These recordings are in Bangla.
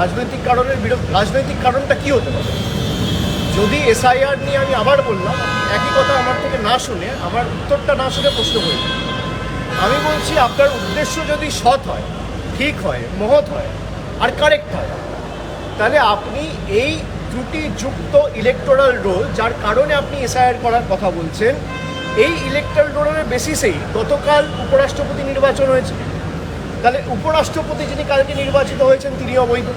রাজনৈতিক কারণের বিরোধ রাজনৈতিক কারণটা কী হতে পারে? যদি এসআইআর নিয়ে আমি আবার বললাম, একই কথা আমার থেকে না শুনে, আমার উত্তরটা না শুনে প্রশ্ন করি। আমি বলছি, আপনার উদ্দেশ্য যদি সৎ হয়, ঠিক হয়, মহৎ হয়, আর কারেক্ট হয়, তাহলে আপনি এই ত্রুটিযুক্ত ইলেকটোরাল রোল যার কারণে আপনি এসআইআর করার কথা বলছেন, এই ইলেকট্রাল রোলের বেসিসেই গতকাল উপরাষ্ট্রপতি নির্বাচন হয়েছে। তাহলে উপরাষ্ট্রপতি যিনি কালকে নির্বাচিত হয়েছেন তিনি অবৈধ।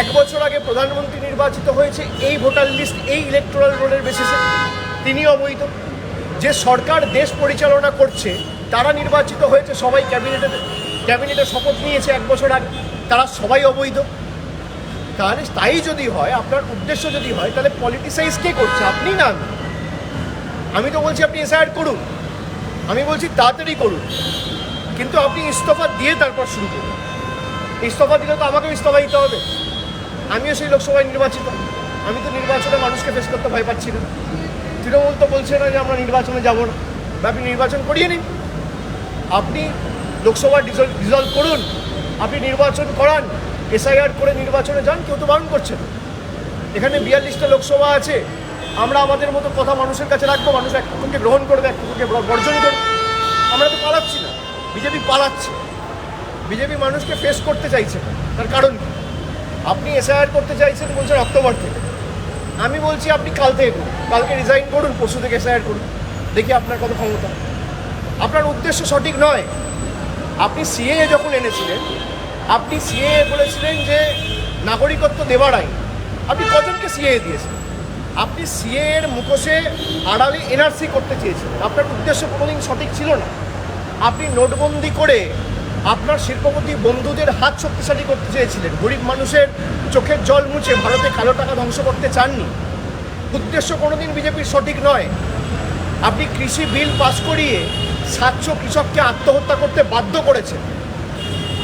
এক বছর আগে প্রধানমন্ত্রী নির্বাচিত হয়েছে, এই ভোটার লিস্ট, এই ইলেকটোরাল রোলের বেসিসে তিনি অবৈধ। যে সরকার দেশ পরিচালনা করছে, তারা নির্বাচিত হয়েছে, সবাই ক্যাবিনেটে ক্যাবিনেটে শপথ নিয়েছে এক বছর আগে, তারা সবাই অবৈধ। তাহলে তাই যদি হয়, আপনার উদ্দেশ্য যদি হয়, তাহলে পলিটিসাইজ কে করছে? আপনি না আমি। তো বলছি আপনি এসআইআর করুন। আমি বলছি তাড়াতাড়ি করুন। কিন্তু আপনি ইস্তফা দিয়ে তারপর শুরু করুন। ইস্তফা দিলে তো আমাকেও ইস্তফা দিতে হবে। আমিও সেই লোকসভায় নির্বাচিত। আমি তো নির্বাচনে মানুষকে ফেস করতে ভয় পাচ্ছি না। তৃণমূল তো বলছে না যে আমরা নির্বাচনে যাব না। বা আপনি নির্বাচন করিয়ে নিন। আপনি লোকসভা রিজলভ করুন। আপনি নির্বাচন করান। এসআইআর করে নির্বাচনে যান, কেউ তো বারণ করছে না। এখানে বিয়াল্লিশটা লোকসভা আছে। আমরা আমাদের মতো কথা মানুষের কাছে রাখব। মানুষ এক কুকুরকে গ্রহণ করবে, এক ব- বর্জন করবে। আমরা তো পালাচ্ছি না। বিজেপি পালাচ্ছে। বিজেপি মানুষকে ফেস করতে চাইছে। তার কারণ কি? আপনি এসআইআর করতে চাইছেন বলছেন অক্টোবর থেকে। আমি বলছি আপনি কাল থেকে করুন। কালকে রিজাইন করুন, পরশু থেকে এসআইআর করুন। দেখি আপনার কত ক্ষমতা। আপনার উদ্দেশ্য সঠিক নয়। আপনি সিএএ যখন এনেছিলেন, আপনি সিএএ বলেছিলেন যে নাগরিকত্ব দেওয়ার আইন। আপনি কজনকে সিএএ দিয়েছেন আপনি সিএ এর মুখোশে আড়ালে এনআরসি করতে চেয়েছেন আপনার উদ্দেশ্য কোনোদিন সঠিক ছিল না। আপনি নোটবন্দি করে আপনার শিল্পপতি বন্ধুদের হাত শক্তিশালী করতে চেয়েছিলেন। গরিব মানুষের চোখের জল মুছে ভারতে কালো টাকা ধ্বংস করতে চাননি। উদ্দেশ্য কোনোদিন বিজেপির সঠিক নয়। আপনি কৃষি বিল পাস করিয়ে সাতশো কৃষককে আত্মহত্যা করতে বাধ্য করেছেন।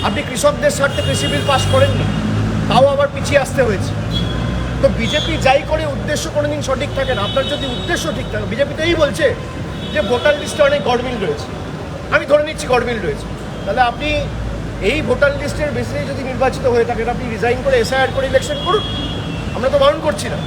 আপনি কৃষকদের স্বার্থে কৃষি বিল পাস করেননি। তাও আবার পিছিয়ে আসতে হয়েছে। তো বিজেপি যাই করে উদ্দেশ্য কোনোদিন সঠিক থাকে না। আপনার যদি উদ্দেশ্য ঠিক থাকে, বিজেপি তো এই বলছে যে ভোটার লিস্টে অনেক গড়মিল রয়েছে। আমি ধরে নিচ্ছি গরমিল রয়েছে। তাহলে আপনি এই ভোটার লিস্টের বেসিসে যদি নির্বাচিত হয়ে থাকেন, আপনি রিজাইন করে এসআইআর করে ইলেকশন করুন। আমরা তো বারণ করছি না।